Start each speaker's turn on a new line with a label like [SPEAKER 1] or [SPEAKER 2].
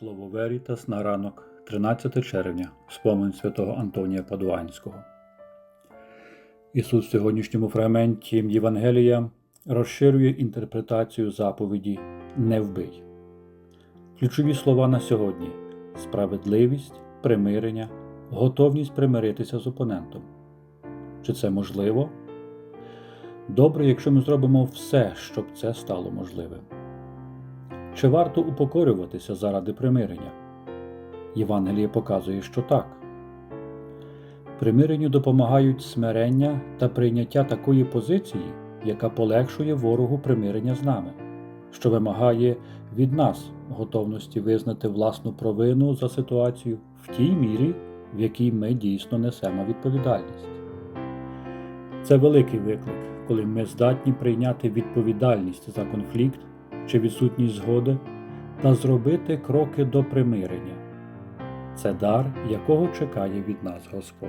[SPEAKER 1] Слово Верітас на ранок, 13 червня, спомин святого Антонія Падуанського. Ісус в сьогоднішньому фрагменті Євангелія розширює інтерпретацію заповіді Не вбий. Ключові слова на сьогодні справедливість, примирення, готовність примиритися з опонентом. Чи це можливо? Добре, якщо ми зробимо все, щоб це стало можливим. Чи варто упокорюватися заради примирення? Євангеліє показує, що так. Примиренню допомагають смирення та прийняття такої позиції, яка полегшує ворогу примирення з нами, що вимагає від нас готовності визнати власну провину за ситуацію в тій мірі, в якій ми дійсно несемо відповідальність. Це великий виклик, коли ми здатні прийняти відповідальність за конфлікт чи відсутність згоди та зробити кроки до примирення. Це дар, якого чекає від нас Господь.